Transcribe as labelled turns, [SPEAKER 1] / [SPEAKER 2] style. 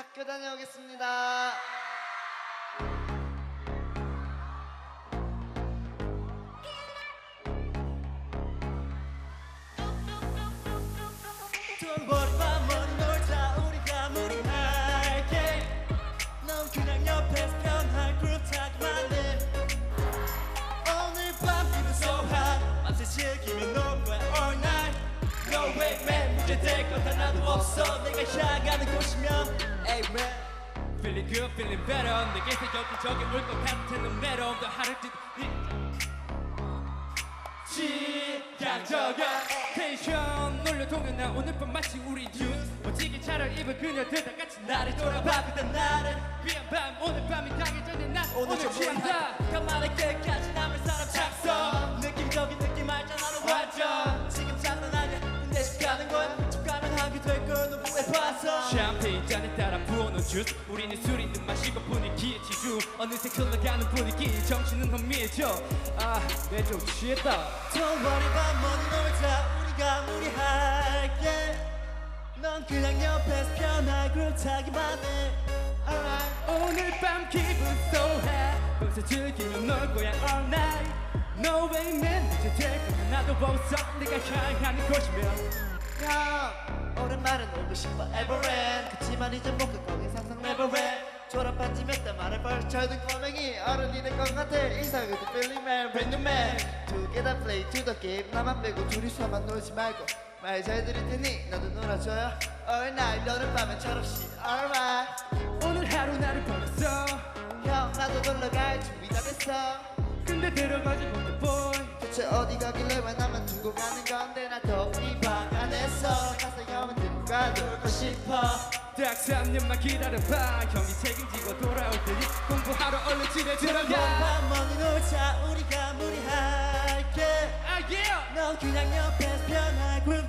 [SPEAKER 1] 학교 다녀오겠습니다.
[SPEAKER 2] 내가 향하는 곳이면
[SPEAKER 3] Feeling good, feeling better. 내게서 여기저기 올것 같은 the 하늘 뜨 시각적인 텐션. 놀려 동요나 오늘 밤 마치 우리 듀 멋지게 차를 입은 그녀들 다 같이 나를 돌아봐.
[SPEAKER 2] 그때 나를
[SPEAKER 3] 귀한 밤. 오늘 밤이 가기 전에 난
[SPEAKER 2] 오늘
[SPEAKER 3] 취한다
[SPEAKER 2] 가만히 끝까
[SPEAKER 3] 샴페인 잔에 따라 부어놓은 주스. 우리는 술이는 마시고 분위기에 치주. 어느새 흘러가는 분위기 정신은 혼미해져. 아내좀 취했다.
[SPEAKER 2] Don't worry about money 놀자. 우리가 무리할게. 넌 그냥 옆에서 그룹 타기만 해. Alright.
[SPEAKER 3] 오늘 밤 기분 so hot 밤새 즐기며 놀 거야 all night. No way man. 이제 될거 하나도 없어 내가 향하는 곳이면.
[SPEAKER 1] 형 오랜만에 놀고 싶어 에 이제 못갈 거기 상상 never 해 졸업한 지 몇달 만에 벌써 철든 꼬맹이 어른이 된것 같아. 이상해도 feeling man brand new man. 두개 다 play to the game. 나만 빼고 둘이서만 놀지 말고 말 잘 들을 테니 너도 놀아줘요. All night 너는 밤에 철없이. Alright
[SPEAKER 3] 오늘 하루 나를 보냈어.
[SPEAKER 1] 형 나도 놀러 갈 준비 다 됐어.
[SPEAKER 3] 근데 데려가지 못해 boy.
[SPEAKER 1] 대체 어디 가길래 왜 나만 두고 가는 건데 나도 이방 안에서 가서 형은 들과 놀고 싶어
[SPEAKER 3] 딱 3년만 기다려봐. 형이 책임지고 돌아올 테니 공부하러 얼른 집에 들어가.
[SPEAKER 2] 밤 money 놀자 우리가 무리할게.
[SPEAKER 3] 아 yeah.
[SPEAKER 2] 넌 그냥 옆에서 편할 그룹